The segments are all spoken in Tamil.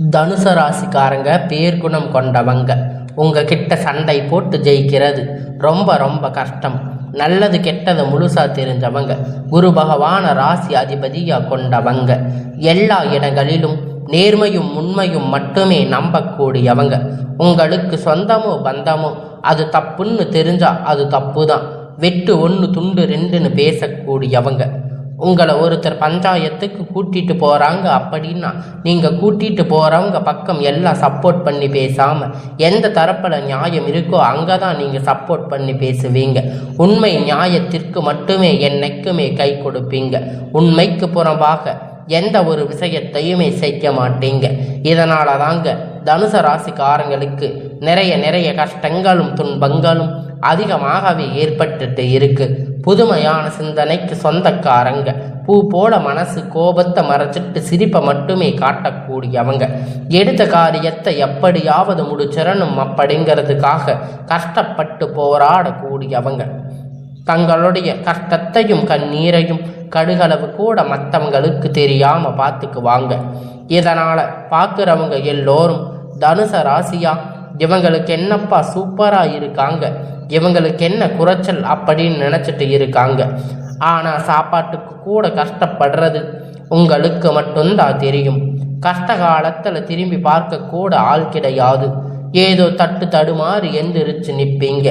தனுச ராசிக்காரங்க பேர்குணம் கொண்டவங்க. உங்ககிட்ட சண்டை போட்டு ஜெயிக்கிறது ரொம்ப ரொம்ப கஷ்டம். நல்லது கெட்டது முழுசா தெரிஞ்சவங்க. குரு பகவான ராசி அதிபதியாக கொண்டவங்க. எல்லா இடங்களிலும் நேர்மையும் உண்மையும் மட்டுமே நம்பக்கூடியவங்க. உங்களுக்கு சொந்தமோ பந்தமோ அது தப்புன்னு தெரிஞ்சா அது தப்பு தான் வெட்டு ஒன்று துண்டு ரெண்டுன்னு பேசக்கூடியவங்க. உங்களை ஒருத்தர் பஞ்சாயத்துக்கு கூட்டிட்டு போகிறாங்க அப்படின்னா நீங்கள் கூட்டிட்டு போகிறவங்க பக்கம் எல்லாம் சப்போர்ட் பண்ணி பேசாமல் எந்த தரப்பில் நியாயம் இருக்கோ அங்கே தான் நீங்கள் சப்போர்ட் பண்ணி பேசுவீங்க. உண்மை நியாயத்திற்கு மட்டுமே என்னைக்குமே கை கொடுப்பீங்க. உண்மைக்கு புறம்பாக எந்த ஒரு விஷயத்தையுமே செய்ய மாட்டீங்க. இதனால தாங்க தனுச ராசிக்காரங்களுக்கு நிறைய நிறைய கஷ்டங்களும் துன்பங்களும் அதிகமாகவே ஏற்பட்டுட்டு இருக்கு. புதுமையான சிந்தனைக்கு சொந்தக்காரங்க. பூ போல மனசு கோபத்தை மறைச்சிட்டு சிரிப்பை மட்டுமே காட்டக்கூடியவங்க. எடுத்த காரியத்தை எப்படியாவது முடிச்சிடணும் அப்படிங்கிறதுக்காக கஷ்டப்பட்டு போராடக்கூடியவங்க. தங்களுடைய கஷ்டத்தையும் கண்ணீரையும் கடுகளவு கூட மற்றவங்களுக்கு தெரியாமல் பார்த்துக்குவாங்க. இதனால் பார்க்குறவங்க எல்லோரும் தனுச ராசியாக இவங்களுக்கு என்னப்பா சூப்பராக இருக்காங்க? இவங்களுக்கு என்ன குறைச்சல் அப்படின்னு நினச்சிட்டு இருக்காங்க? ஆனால் சாப்பாட்டுக்கு கூட கஷ்டப்படுறது உங்களுக்கு மட்டும்தான் தெரியும். கஷ்ட காலத்தில் திரும்பி பார்க்க கூட ஆள் கிடையாது. ஏதோ தட்டு தடுமாறு எந்திரிச்சு நிற்பீங்க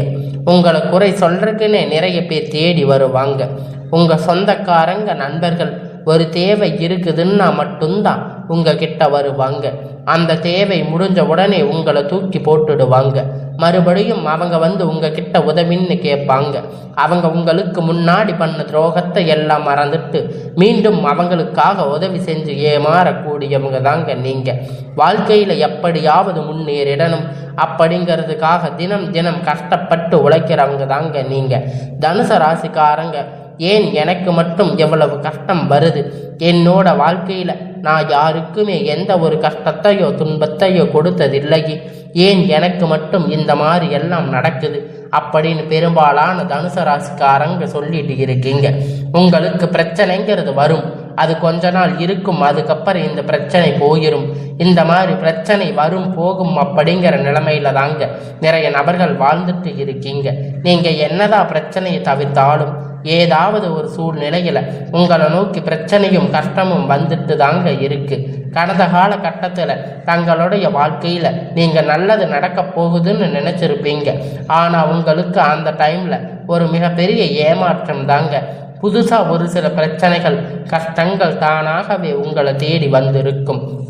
உங்களை குறை சொல்றதுக்குன்னே நிறைய பேர் தேடி வருவாங்க. உங்கள் சொந்தக்காரங்க நண்பர்கள் ஒரு தேவை இருக்குதுன்னா மட்டும்தான் உங்ககிட்ட வருவாங்க. அந்த தேவை முடிஞ்ச உடனே உங்களை தூக்கி போட்டுடுவாங்க. மறுபடியும் அவங்க வந்து உங்ககிட்ட உதவின்னு கேட்பாங்க. அவங்க உங்களுக்கு முன்னாடி பண்ண துரோகத்தை எல்லாம் மறந்துட்டு மீண்டும் அவங்களுக்காக உதவி செஞ்சு ஏமாறக்கூடியவங்க தாங்க நீங்கள் வாழ்க்கையில் எப்படியாவது முன்னேறிடணும். அப்படிங்கிறதுக்காக தினம் தினம் கஷ்டப்பட்டு உழைக்கிறவங்க தாங்க நீங்கள் தனுச ராசிக்காரங்க ஏன் எனக்கு மட்டும் எவ்வளவு கஷ்டம் வருது? என்னோட வாழ்க்கையில நான் யாருக்குமே எந்த ஒரு கஷ்டத்தையோ துன்பத்தையோ கொடுத்ததில்லை ஏன் எனக்கு மட்டும் இந்த மாதிரி எல்லாம் நடக்குது? அப்படின்னு பெரும்பாலான தனுச ராசிக்காரங்க சொல்லிட்டு இருக்கீங்க. உங்களுக்கு பிரச்சனைங்கிறது வரும். அது கொஞ்ச நாள் இருக்கும். அதுக்கப்புறம் இந்த பிரச்சனை போயிடும் இந்த மாதிரி பிரச்சனை வரும் போகும் அப்படிங்கிற நிலைமையில தாங்க நிறைய நபர்கள் வாழ்ந்துட்டு இருக்கீங்க. நீங்க என்னதான் பிரச்சனையை தவிர்த்தாலும் ஏதாவது ஒரு சூழ்நிலையில உங்களை நோக்கி பிரச்சனையும் கஷ்டமும் வந்துட்டு தாங்க இருக்கு. கடந்த கால கட்டத்துல தங்களுடைய வாழ்க்கையில நீங்க நல்லது நடக்க போகுதுன்னு நினைச்சிருப்பீங்க. ஆனா உங்களுக்கு அந்த டைம்ல ஒரு மிகப்பெரிய ஏமாற்றம் தாங்க. புதுசா ஒரு சில பிரச்சனைகள் கஷ்டங்கள் தானாகவே உங்களை தேடி வந்திருக்கும்.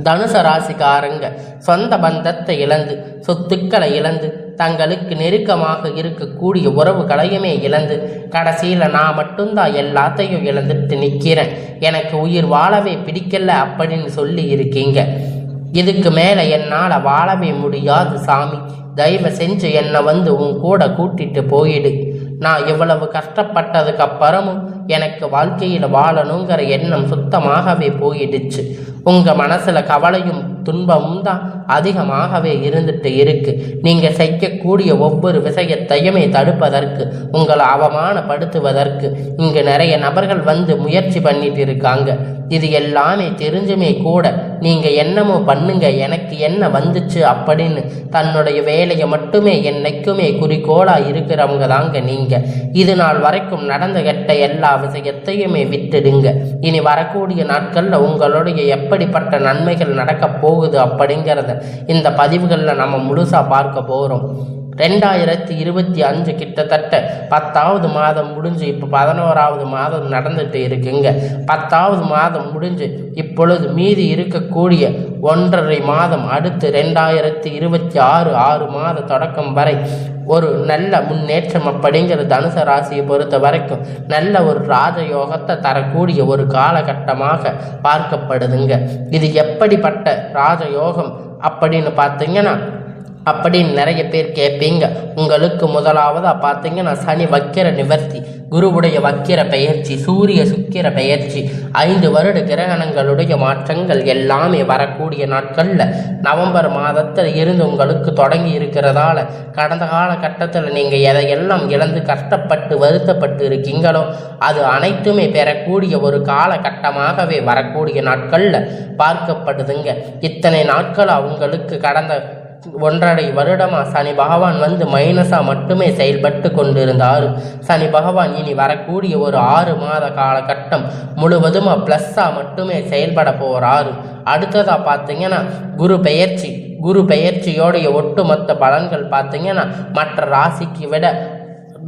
தனுச ராசிக்காரங்க சொந்த பந்தத்தை இழந்து சொத்துக்களை இழந்து தங்களுக்கு நெருக்கமாக இருக்கக்கூடிய உறவுகளையுமே இழந்து கடைசியில் நான் மட்டும்தான் எல்லாத்தையும் இழந்துட்டு நிற்கிறேன் எனக்கு உயிர் வாழவே பிடிக்கல அப்படின்னு சொல்லி இருக்கீங்க. இதுக்கு மேலே என்னால் வாழவே முடியாது சாமி. தயவு செஞ்சு என்னை வந்து உன் கூட கூட்டிட்டு போயிடு. நான் இவ்வளவு கஷ்டப்பட்டதுக்கு அப்புறமும் எனக்கு வாழ்க்கையில் வாழணுங்கிற எண்ணம் சுத்தமாகவே போயிடுச்சு. உங்கள் மனசில் கவலையும் துன்பமும் தான் அதிகமாகவே இருந்துட்டு இருக்கு. நீங்கள் செய்யக்கூடிய ஒவ்வொரு விஷயத்தையுமே தடுப்பதற்கு உங்களை அவமானப்படுத்துவதற்கு இங்கே நிறைய நபர்கள் வந்து முயற்சி பண்ணிட்டு இருக்காங்க. இது எல்லாமே தெரிஞ்சுமே கூட நீங்கள் என்னமோ பண்ணுங்க எனக்கு என்ன வந்துச்சு அப்படின்னு தன்னுடைய வேலையை மட்டுமே என்னைக்குமே குறிக்கோளாக இருக்கிறவங்க தாங்க நீங்கள் இது நாள் வரைக்கும் நடந்த கெட்ட எல்லா விஷயத்தையுமே விட்டுடுங்க. இனி வரக்கூடிய நாட்களில் உங்களுடைய எப்படிப்பட்ட நன்மைகள் நடக்க போகுது அப்படிங்கிறத இந்த பதிவுகளில் நம்ம முழுசாக பார்க்க போகிறோம் ரெண்டாயிரத்தி இருபத்தி அஞ்சு கிட்டத்தட்ட பத்தாவது மாதம் முடிஞ்சு இப்போ பதினோராவது மாதம் நடந்துட்டு இருக்குங்க. பத்தாவது மாதம் முடிஞ்சு இப்பொழுது மீதி இருக்கக்கூடிய ஒன்றரை மாதம் அடுத்து ரெண்டாயிரத்தி இருபத்தி ஆறு ஆறு மாத தொடக்கம் வரை ஒரு நல்ல முன்னேற்றம் அப்படிங்கிற தனுச ராசியை பொறுத்த வரைக்கும் நல்ல ஒரு ராஜயோகத்தை தரக்கூடிய ஒரு காலகட்டமாக பார்க்கப்படுதுங்க. இது எப்படிப்பட்ட ராஜயோகம் அப்படின்னு பார்த்தீங்கன்னா அப்படின்னு நிறைய பேர் கேட்பீங்க. உங்களுக்கு முதலாவதாக பார்த்தீங்கன்னா சனி வக்கிர நிவர்த்தி குருவுடைய வக்கிர பெயர்ச்சி சூரிய சுக்கிர பெயர்ச்சி ஐந்து வருட கிரகணங்களுடைய மாற்றங்கள் எல்லாமே வரக்கூடிய நாட்களில் நவம்பர் மாதத்தில் இருந்து உங்களுக்கு தொடங்கி இருக்கிறதால கடந்த காலகட்டத்தில் நீங்கள் எதையெல்லாம் இழந்து கஷ்டப்பட்டு வருத்தப்பட்டு இருக்கீங்களோ அது அனைத்துமே பெறக்கூடிய ஒரு காலகட்டமாகவே வரக்கூடிய நாட்களில் பார்க்கப்படுதுங்க. இத்தனை நாட்கள் அவங்களுக்கு கடந்த ஒன்றரை வருடமா சனி பகவான் வந்து மைனஸா மட்டுமே செயல்பட்டு கொண்டிருந்தார். சனி பகவான் இனி வரக்கூடிய ஒரு ஆறு மாத காலகட்டம் முழுவதுமாக ப்ளஸ்ஸாக மட்டுமே செயல்பட போறாரு. அடுத்ததா பார்த்தீங்கன்னா குரு பெயர்ச்சி. குரு பெயர்ச்சியோடைய ஒட்டுமொத்த பலன்கள் பார்த்தீங்கன்னா மற்ற ராசிக்கு விட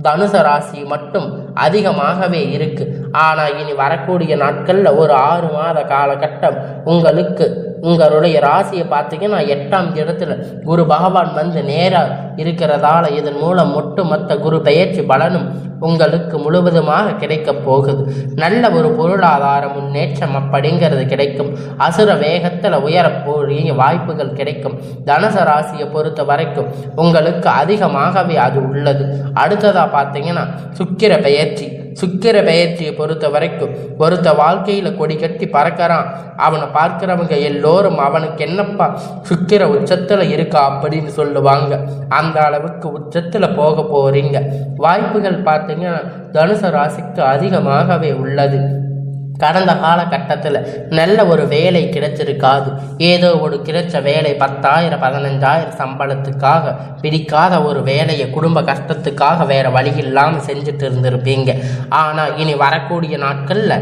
தனுச ராசி மட்டும் அதிகமாகவே இருக்கு. ஆனால் இனி வரக்கூடிய நாட்களில் ஒரு ஆறு மாத காலகட்டம் உங்களுக்கு உங்களுடைய ராசியை பார்த்தீங்கன்னா எட்டாம் இடத்துல குரு பகவான் வந்து நேராக இருக்கிறதால இதன் மூலம் ஒட்டுமொத்த குரு பெயர்ச்சி பலனும் உங்களுக்கு முழுவதுமாக கிடைக்க போகுது. நல்ல ஒரு பொருளாதார முன்னேற்றம் அப்படிங்கிறது கிடைக்கும். அசுர வேகத்தில் உயரக்கூடிய வாய்ப்புகள் கிடைக்கும். தனுச ராசியை பொறுத்த வரைக்கும் உங்களுக்கு அதிகமாகவே அது உள்ளது. அடுத்ததாக பார்த்தீங்கன்னா சுக்கிர பெயர்ச்சி. சுக்கிர பெயர்ச்சியை பொறுத்த வரைக்கும் ஒருத்த வாழ்க்கையில் கொடி கட்டி பறக்கிறான். அவனை பார்க்குறவங்க எல்லோரும் அவனுக்கு என்னப்பா சுக்கிர உச்சத்தில் இருக்கா அப்படின்னு சொல்லுவாங்க. அந்த அளவுக்கு உச்சத்தில் போக போகிறீங்க வாய்ப்புகள் பார்த்தீங்கன்னா தனுச ராசிக்கு அதிகமாகவே உள்ளது. கடந்த காலகட்டத்தில் நல்ல ஒரு வேலை கிடைச்சிருக்காது. ஏதோ ஒரு கிடைச்ச வேலை பத்தாயிரம் பதினஞ்சாயிரம் சம்பளத்துக்காக பிடிக்காத ஒரு வேலையை குடும்ப கஷ்டத்துக்காக வேற வழி இல்லாமல் செஞ்சுட்டு இருந்திருப்பீங்க. ஆனால் இனி வரக்கூடிய நாட்களில்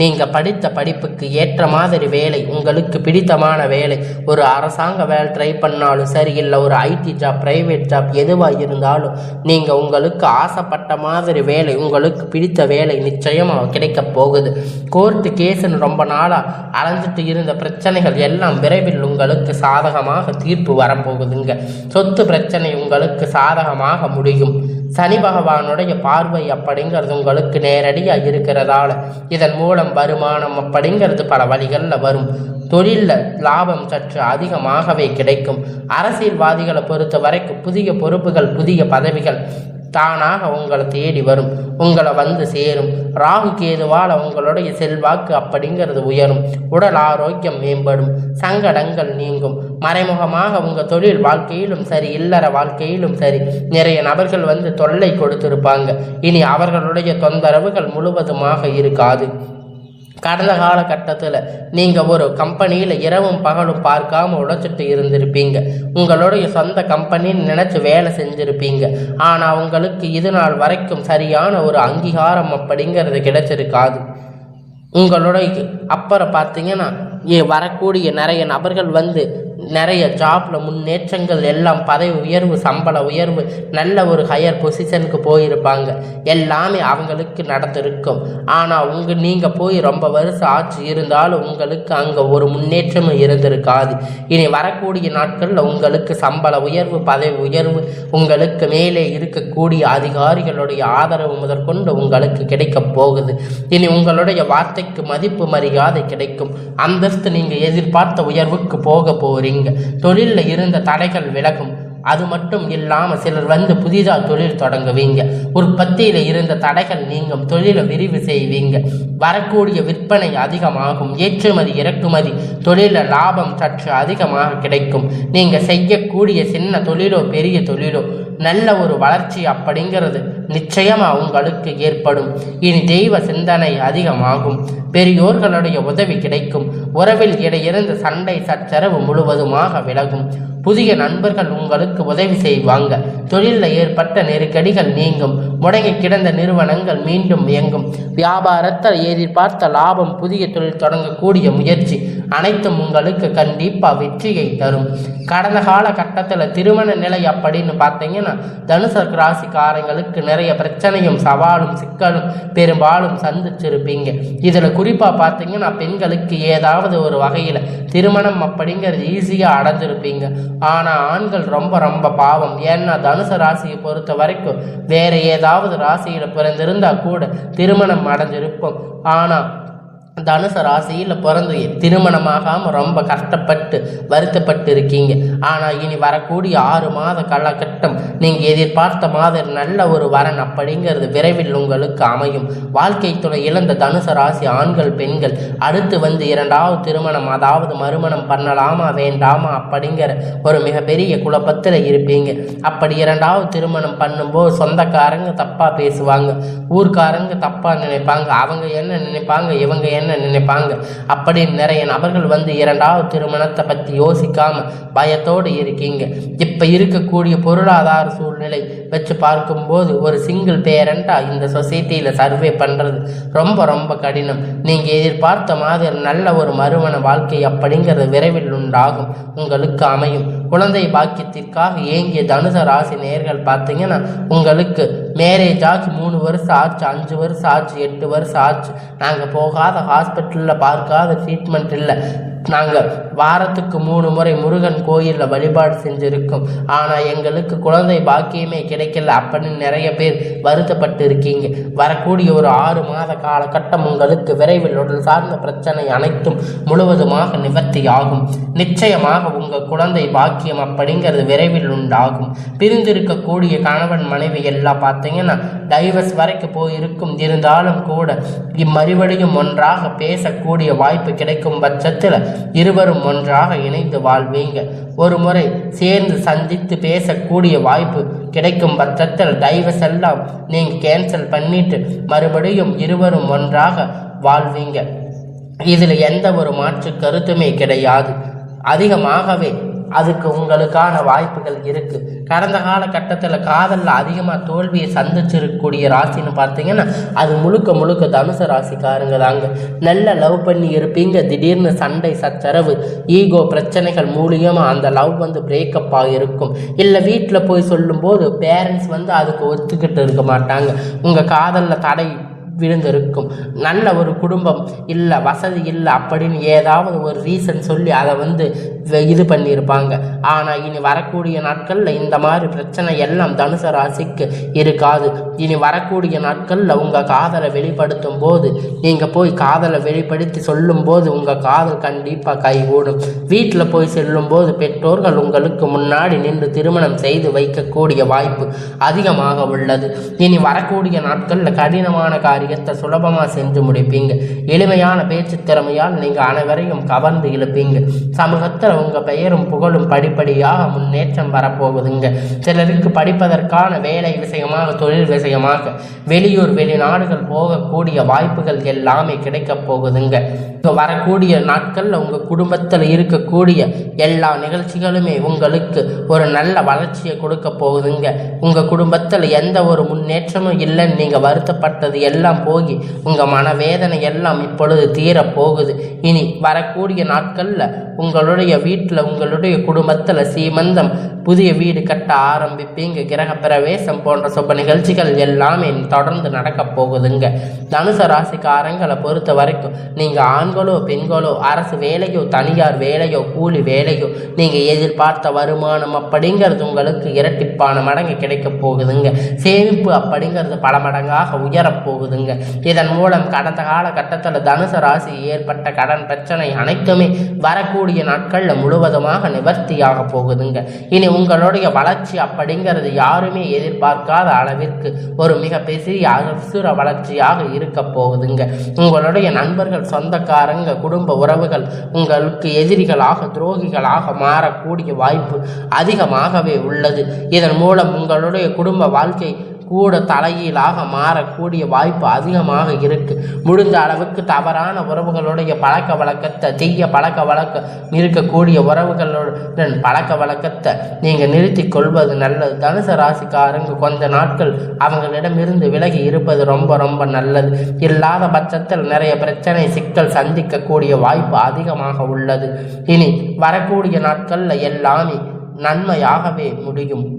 நீங்கள் படித்த படிப்புக்கு ஏற்ற மாதிரி வேலை உங்களுக்கு பிடித்தமான வேலை ஒரு அரசாங்க வேலை ட்ரை பண்ணாலும் சரி இல்லை ஒரு ஐடி ஜாப் ப்ரைவேட் ஜாப் எதுவாக இருந்தாலும் நீங்கள் உங்களுக்கு ஆசைப்பட்ட மாதிரி வேலை உங்களுக்கு பிடித்த வேலை நிச்சயமாக கிடைக்க போகுது. கோர்ட்டு கேஸுன்னு ரொம்ப நாளாக அலைஞ்சிட்டு இருந்த பிரச்சனைகள் எல்லாம் விரைவில் உங்களுக்கு சாதகமாக தீர்ப்பு வரப்போகுதுங்க. சொத்து பிரச்சனை உங்களுக்கு சாதகமாக முடியும். சனி பகவானுடைய பார்வை அப்படிங்கிறது உங்களுக்கு நேரடியாக இருக்கிறதால இதன் மூலம் வருமானம் அப்படிங்கிறது பல வழிகளில் வரும். தொழிலில் லாபம் சற்று அதிகமாகவே கிடைக்கும். அரசியல்வாதிகளை பொறுத்த வரைக்கும் புதிய பொறுப்புகள் புதிய பதவிகள் தானாக உங்களை தேடி வரும் உங்களை வந்து சேரும். ராகு கேதுவால் உங்களுடைய செல்வாக்கு அப்படிங்கிறது உயரும். உடல் ஆரோக்கியம் மேம்படும். சங்கடங்கள் நீங்கும். மறைமுகமாக உங்கள் தொழில் வாழ்க்கையிலும் சரி இல்லற வாழ்க்கையிலும் சரி நிறைய நபர்கள் வந்து தொல்லை கொடுத்திருப்பாங்க. இனி அவர்களுடைய தொந்தரவுகள் முழுவதுமாக இருக்காது. கடந்த காலகட்டத்தில் நீங்கள் ஒரு கம்பெனியில் இரவும் பகலும் பார்க்காம உழைச்சிட்டு இருந்திருப்பீங்க. உங்களுடைய சொந்த கம்பெனின்னு நினச்சி வேலை செஞ்சுருப்பீங்க. ஆனால் உங்களுக்கு இது நாள் வரைக்கும் சரியான ஒரு அங்கீகாரம் அப்படிங்கிறது கிடைச்சிருக்காது. உங்களுடைய அப்புறம் பார்த்தீங்கன்னா வரக்கூடிய நிறைய நபர்கள் வந்து நிறைய ஜாப்பில் முன்னேற்றங்கள் எல்லாம் பதவி உயர்வு சம்பள உயர்வு நல்ல ஒரு ஹையர் பொசிஷனுக்கு போயிருப்பாங்க. எல்லாமே அவங்களுக்கு நடந்திருக்கும். ஆனால் உங்கள் நீங்கள் போய் ரொம்ப வருஷம் ஆட்சி இருந்தாலும் உங்களுக்கு அங்கே ஒரு முன்னேற்றமும் இருந்திருக்காது. இனி வரக்கூடிய நாட்களில் உங்களுக்கு சம்பள உயர்வு பதவி உயர்வு உங்களுக்கு மேலே இருக்கக்கூடிய அதிகாரிகளுடைய ஆதரவு முதற்கொண்டு உங்களுக்கு கிடைக்க போகுது. இனி உங்களுடைய வார்த்தைக்கு மதிப்பு மரியாதை கிடைக்கும். அந்த அந்தஸ்து நீங்கள் எதிர்பார்த்த உயர்வுக்கு போக போகிறீங்க தொழிலில் இருந்த தடைகள் விலகும். அது மட்டும் இல்லாமல் சிலர் வந்து புதிதாக தொழில் தொடங்குவீங்க. உற்பத்தியில் இருந்த தடைகள் நீங்கும். தொழிலை விரிவு செய்வீங்க. வரக்கூடிய விற்பனை அதிகமாகும். ஏற்றுமதி இறக்குமதி தொழில லாபம் சற்று அதிகமாக கிடைக்கும். நீங்கள் செய்யக்கூடிய சின்ன தொழிலோ பெரிய தொழிலோ நல்ல ஒரு வளர்ச்சி அப்படிங்கிறது நிச்சயமாக உங்களுக்கு ஏற்படும். இனி தெய்வ சிந்தனை அதிகமாகும். பெரியோர்களுடைய உதவி கிடைக்கும். உறவில் இடையிருந்து சண்டை சச்சரவு முழுவதுமாக விலகும். புதிய நண்பர்கள் உங்களுக்கு உதவி செய்வாங்க. தொழிலில் ஏற்பட்ட நெருக்கடிகள் நீங்கும். முடங்கி கிடந்த நிறுவனங்கள் மீண்டும் இயங்கும். வியாபாரத்தில் எதிர்பார்த்த லாபம் புதிய தொழில் தொடங்கக்கூடிய முயற்சி அனைத்தும் உங்களுக்கு கண்டிப்பாக வெற்றியை தரும். கடந்த கால கட்டத்தில் திருமண நிலை அப்படின்னு பார்த்தீங்கன்னா தனுசு ராசிக்காரங்களுக்கு நிறைய பிரச்சனையும் சவாலும் சிக்கலும் பெரும்பாலும் சந்திச்சிருப்பீங்க. இதில் குறிப்பாக பார்த்தீங்கன்னா பெண்களுக்கு ஏதாவது ஒரு வகையில் திருமணம் அப்படிங்கிறது ஈஸியாக அடைஞ்சிருப்பீங்க. ஆனால் ஆண்கள் ரொம்ப ரொம்ப பாவம். ஏன்னா தனுசு ராசியை பொறுத்த வரைக்கும் வேறு ஏதாவது ராசியில் பிறந்திருந்தால் கூட திருமணம் அடைஞ்சிருப்போம். ஆனால் தனுசு ராசியில் பிறந்து திருமணமாகாமல் ரொம்ப கஷ்டப்பட்டு வருத்தப்பட்டு இருக்கீங்க ஆனால் இனி வரக்கூடிய ஆறு மாத காலகட்டம் நீங்கள் எதிர்பார்த்த மாதிரி நல்ல ஒரு வரன் அப்படிங்கிறது விரைவில் உங்களுக்கு அமையும். வாழ்க்கை துணை இழந்த தனுசு ராசி ஆண்கள் பெண்கள் அடுத்து வந்து இரண்டாவது திருமணம் அதாவது மறுமணம் பண்ணலாமா வேண்டாமா அப்படிங்கிற ஒரு மிகப்பெரிய குழப்பத்தில் இருப்பீங்க. அப்படி இரண்டாவது திருமணம் பண்ணும்போது சொந்தக்காரங்க தப்பாக பேசுவாங்க ஊர்க்காரங்க தப்பாக நினைப்பாங்க அவங்க என்ன நினைப்பாங்க இவங்க என்ன நினைப்பாங்க? அப்படி நிறைய நபர்கள் வந்து இரண்டாவது திருமணத்தை பற்றி யோசிக்காம பயத்தோடு இருக்கீங்க. இப்போ இருக்கக்கூடிய பொருளாதார சூழ்நிலை வச்சு பார்க்கும்போது ஒரு சிங்கிள் பேரண்டாக இந்த சொசைட்டியில் சர்வே பண்ணுறது ரொம்ப ரொம்ப கடினம். நீங்கள் எதிர்பார்த்த மாதிரி நல்ல ஒரு மறுமண வாழ்க்கை அப்படிங்கிறது விரைவில் உண்டாகும். உங்களுக்கு அமையும். குழந்தை பாக்கியத்திற்காக ஏங்கிய தனுச ராசி நேர்கள் பார்த்தீங்கன்னா உங்களுக்கு மேரேஜ் ஆச்சு மூணு வருஷம் ஆச்சு அஞ்சு வருஷம் ஆச்சு எட்டு வருஷம் ஆச்சு. நாங்கள் போகாத ஹாஸ்பிட்டலில் பார்க்காத ட்ரீட்மெண்ட் இல்லை. நாங்கள் வாரத்துக்கு மூணு முறை முருகன் கோயிலில் வழிபாடு செஞ்சுருக்கோம். ஆனால் எங்களுக்கு குழந்தை பாக்கியமே கிடைக்கல அப்படின்னு நிறைய பேர் வருத்தப்பட்டு இருக்கீங்க வரக்கூடிய ஒரு ஆறு மாத காலகட்டம் உங்களுக்கு விரைவில் உடல் சார்ந்த பிரச்சனை அனைத்தும் முழுவதுமாக நிவர்த்தி ஆகும். நிச்சயமாக உங்கள் குழந்தை பாக்கியம் அப்படிங்கிறது விரைவில் உண்டாகும். பிரிந்திருக்கக்கூடிய கணவன் மனைவி எல்லாம் பார்த்தீங்கன்னா டைவர்ஸ் வரைக்கும் போயிருக்கும். இருந்தாலும் கூட இம்மறுபடியும் ஒன்றாக பேசக்கூடிய வாய்ப்பு கிடைக்கும் பட்சத்தில் இருவரும் ஒன்றாக இணைந்து வாழ்வீங்க. ஒரு முறை சேர்ந்து சந்தித்து பேசக்கூடிய வாய்ப்பு கிடைக்கும் பட்சத்தில் தயவு செல்லாம் நீங்கள் கேன்சல் பண்ணிட்டு மறுபடியும் இருவரும் ஒன்றாக வாழ்வீங்க. இதில் எந்த ஒரு மாற்று கருத்துமே கிடையாது. அதிகமாகவே அதுக்கு உங்களுக்கான வாய்ப்புகள் இருக்குது கடந்த காலகட்டத்தில் காதலில் அதிகமாக தோல்வியை சந்திச்சிருக்கக்கூடிய ராசின்னு பார்த்தீங்கன்னா அது முழுக்க முழுக்க தனுசு ராசிக்காரங்க தாங்க. நல்ல லவ் பண்ணி இருப்பீங்க. திடீர்னு சண்டை சச்சரவு ஈகோ பிரச்சனைகள் மூலியமாக அந்த லவ் வந்து பிரேக்கப் ஆகிருக்கும் இல்லை வீட்டில் போய் சொல்லும்போது பேரண்ட்ஸ் வந்து அதுக்கு ஒத்துக்கிட்டு இருக்க மாட்டாங்க. உங்கள் காதலில் தடை விழுந்திருக்கும். நல்ல ஒரு குடும்பம் இல்லை வசதி இல்லை அப்படின்னு ஏதாவது ஒரு ரீசன் சொல்லி அதை வந்து இது பண்ணியிருப்பாங்க. ஆனால் இனி வரக்கூடிய நாட்களில் இந்த மாதிரி பிரச்சனை எல்லாம் தனுச ராசிக்கு இருக்காது. இனி வரக்கூடிய நாட்களில் உங்கள் காதலை வெளிப்படுத்தும் போது நீங்கள் போய் காதலை வெளிப்படுத்தி சொல்லும்போது உங்கள் காதல் கண்டிப்பாக கைகூடும். வீட்டில் போய் செல்லும்போது பெற்றோர்கள் உங்களுக்கு முன்னாடி நின்று திருமணம் செய்து வைக்கக்கூடிய வாய்ப்பு அதிகமாக உள்ளது. இனி வரக்கூடிய நாட்களில் கடினமான காரியம் காரியத்தை சுலபமாக செஞ்சு முடிப்பீங்க. எளிமையான பேச்சு திறமையால் நீங்கள் அனைவரையும் கவர்ந்து இழுப்பீங்க. சமூகத்தில் உங்கள் பெயரும் புகழும் படிப்படியாக முன்னேற்றம் வரப்போகுதுங்க. சிலருக்கு படிப்பதற்கான வேலை விஷயமாக தொழில் விஷயமாக வெளியூர் வெளிநாடுகள் போகக்கூடிய வாய்ப்புகள் எல்லாமே கிடைக்கப் போகுதுங்க. இப்போ வரக்கூடிய நாட்களில் உங்கள் குடும்பத்தில் இருக்கக்கூடிய எல்லா நிகழ்ச்சிகளுமே உங்களுக்கு ஒரு நல்ல வளர்ச்சியை கொடுக்க போகுதுங்க. உங்கள் குடும்பத்தில் எந்த ஒரு முன்னேற்றமும் இல்லைன்னு நீங்கள் வருத்தப்பட்டது எல்லாம் போகி உங்கள் மனவேதனை எல்லாம் இப்பொழுது தீரப்போகுது இனி வரக்கூடிய நாட்களில் உங்களுடைய வீட்டில் உங்களுடைய குடும்பத்தில் சீமந்தம் புதிய வீடு கட்ட ஆரம்பிப்பீங்க. கிரக பிரவேசம் போன்ற சுப நிகழ்ச்சிகள் எல்லாமே தொடர்ந்து நடக்கப் போகுதுங்க. தனுச ராசிக்காரங்களை பொறுத்த வரைக்கும் நீங்கள் ஆண்களோ பெண்களோ அரசு வேலையோ தனியார் வேலையோ கூலி வேலையோ நீங்கள் எதிர்பார்த்த வருமானம் அப்படிங்கிறது உங்களுக்கு இரட்டிப்பான மடங்கு கிடைக்கப் போகுதுங்க. சேமிப்பு அப்படிங்கிறது பல மடங்காக உயரப் போகுதுங்க. இதன் மூலம் கடந்த காலகட்டத்தில் தனுசு ராசி ஏற்பட்ட கடன் பிரச்சனை அனைத்துமே வரக்கூடிய நாட்களில் முழுவதுமாக நிவர்த்தியாக போகுதுங்க. இனி உங்களுடைய வளர்ச்சி அப்படிங்கிறது யாருமே எதிர்பார்க்காத அளவிற்கு ஒரு மிகப்பெரிய பெரிய அசுர வளர்ச்சியாக இருக்க போகுதுங்க. உங்களுடைய நண்பர்கள் சொந்தக்காரங்க குடும்ப உறவுகள் உங்களுக்கு எதிரிகளாக துரோகிகளாக மாறக்கூடிய வாய்ப்பு அதிகமாகவே உள்ளது. இதன் மூலம் உங்களுடைய குடும்ப வாழ்க்கை கூட தலையீழாக மாறக்கூடிய வாய்ப்பு அதிகமாக இருக்கு. முடிந்த அளவுக்கு தவறான உறவுகளுடைய பழக்க வழக்கத்தை தீய பழக்க வழக்கம் இருக்கக்கூடிய உறவுகளுடன் பழக்க வழக்கத்தை நீங்கள் நிறுத்தி கொள்வது நல்லது. தனுசு ராசிக்காரங்க கொஞ்ச நாட்கள் அவங்களிடமிருந்து விலகி இருப்பது ரொம்ப ரொம்ப நல்லது. இல்லாத பட்சத்தில் நிறைய பிரச்சனை சிக்கல் சந்திக்கக்கூடிய வாய்ப்பு அதிகமாக உள்ளது. இனி வரக்கூடிய நாட்களில் எல்லாமே நன்மையாகவே முடியும்.